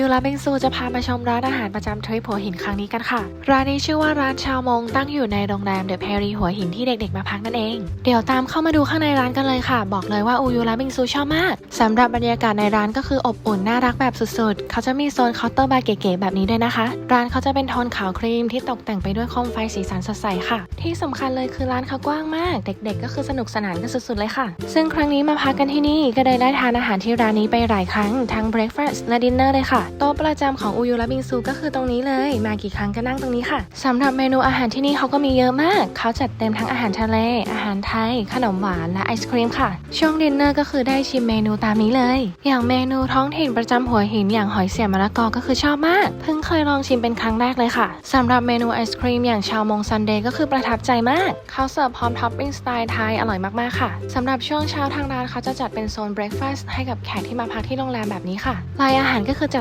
ยูและเบงซูจะพามาชมร้านอาหารประจำทริปหัวหินครั้งนี้กันค่ะ ร้านนี้ชื่อว่าร้านชาวมงตั้งอยู่ในโรงแรมเดอะเพรีหัวหินที่เด็กๆมาพักนั่นเอง เดี๋ยวตามเข้ามาดูข้างในร้านกันเลยค่ะ บอกเลยว่าอูยูและเบงซูชอบมากสำหรับบรรยากาศในร้านก็คืออบอุ่นน่ารักแบบสุดๆ เขาจะมีโซนเคาน์เตอร์บาร์เก๋ๆแบบนี้ด้วยนะคะ ร้านเขาจะเป็นโทนขาวครีมที่ตกแต่งไปด้วยโคมไฟสีสันสดใสค่ะ ที่สำคัญเลยคือร้านเขากว้างมาก เด็กๆ ก็คือสนุกสนานกันสุดๆเลยค่ะ ซึ่งครั้งนี้มาพักกันที่นี่ก็เลยได้ทานอาหารที่ร้านนี้ไปหลายครั้งทั้ง breakfast และ dinner เลยค่ะโต๊ะประจำของอูยูและบิงซูก็คือตรงนี้เลย มากี่ครั้งก็นั่งตรงนี้ค่ะสำหรับเมนูอาหารที่นี่เขาก็มีเยอะมาก เขาจัดเต็มทั้งอาหารทะเล อาหารไทย ขนมหวานและไอศครีมค่ะ ช่วงดินเนอร์ก็คือได้ชิมเมนูตามนี้เลย อย่างเมนูท้องถิ่นประจำหัวหินอย่างหอยเสียมะละกอก็คือชอบมาก เพิ่งเคยลองชิมเป็นครั้งแรกเลยค่ะสำหรับเมนูไอศครีมอย่างชาวมงซันเดย์ก็คือประทับใจมาก เขาเสิร์ฟพร้อมท็อปปิ้งสไตล์ไทยอร่อยมากๆค่ะสำหรับช่วงเช้าทางร้านเขาจะจัดเป็นโซนเบรคฟาสต์ให้กับแขกที่มาพักที่โรงแรมแบบนี้ค่ะรายอาหารก็คือจัด